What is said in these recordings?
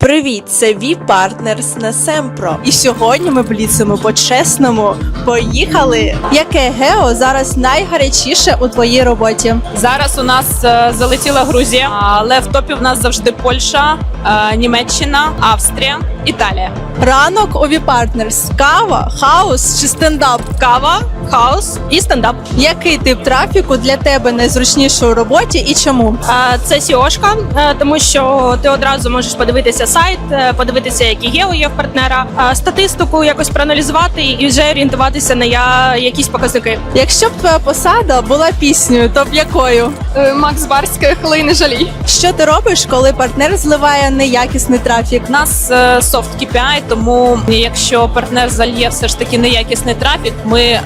Привіт, це Ві Партнерс на Семпро. І сьогодні ми бліцемо по-чесному. Поїхали! Яке гео зараз найгарячіше у твоїй роботі? Зараз у нас е, залетіла Грузія, але в топі в нас завжди Польща, е, Німеччина, Австрія, Італія. Ранок у Ві Партнерс. Кава, хаус чи стендап? Кава, хаус і стендап. Який тип трафіку для тебе найзручніший у роботі і чому? Е, Це сіошка, е, тому що ти одразу можеш подивитися сайт, е, подивитися, які гео є в партнера, е, статистику якось проаналізувати і вже орієнтуватися на я якісь показники. Якщо б твоя посада була піснею, то б якою? Макс Барська, коли не жалій. Що ти робиш, коли партнер зливає неякісний трафік? У нас е, софт KPI, тому якщо партнер зальє все ж таки неякісний трафік, ми е,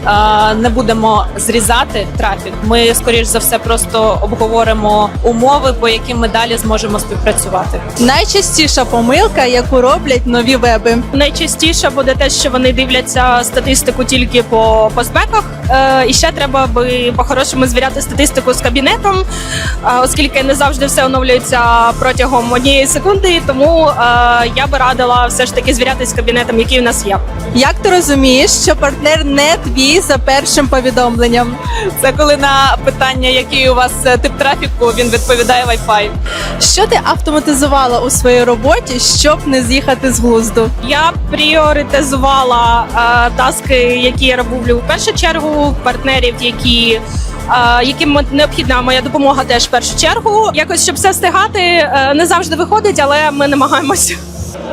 не будемо зрізати трафік. Ми скоріш за все просто обговоримо умови, по яким ми далі зможемо співпрацювати. Найчастіша помилка, яку роблять нові веби. Найчастіше буде те, що вони дивляться статистику тільки по постбеках. Е, І ще треба би по-хорошому звіряти статистику з кабінетом, е, оскільки не завжди все оновлюється протягом однієї секунди. Тому е, я би радила все ж таки звіряти з кабінетом, який у нас є. Як ти розумієш, що партнер не твій за першим повідомленням? Це коли на питання, який у вас тип трафіку, він відповідає Wi-Fi. Що ти автоматизувала у своїй роботі, щоб не з'їхати з глузду? Я пріоритизувала е, таски, які я роблю в першу чергу, партнерів, які. Яким необхідна моя допомога теж в першу чергу. Якось щоб все встигати, е, не завжди виходить, але ми намагаємося.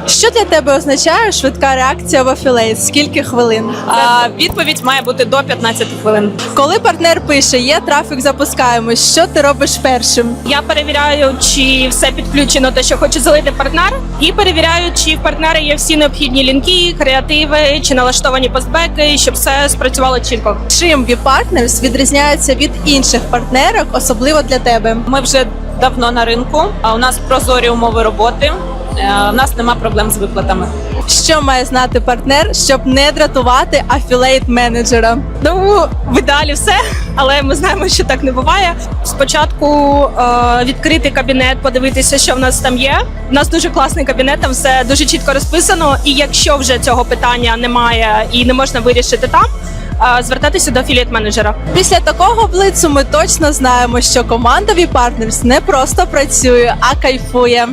Що для тебе означає швидка реакція в афілейт? Скільки хвилин? А, відповідь має бути до 15 хвилин. Коли партнер пише є трафік, запускаємо. Що ти робиш першим? Я перевіряю, чи все підключено, те, що хоче залити партнер, і перевіряю, чи в партнера є всі необхідні лінки, креативи, чи налаштовані постбеки, щоб все спрацювало чітко. Чим V-Partners відрізняється від інших партнерок, особливо для тебе? Ми вже давно на ринку, а у нас прозорі умови роботи. Е, У нас нема проблем з виплатами. Що має знати партнер, щоб не дратувати афілейт менеджера? Ну, в ідеалі все, але ми знаємо, що так не буває. Спочатку е, відкрити кабінет, подивитися, що в нас там є. У нас дуже класний кабінет, там все дуже чітко розписано. І якщо вже цього питання немає і не можна вирішити там, е, звертатися до афілієт менеджера. Після такого блицу ми точно знаємо, що команда V-Partners не просто працює, а кайфує.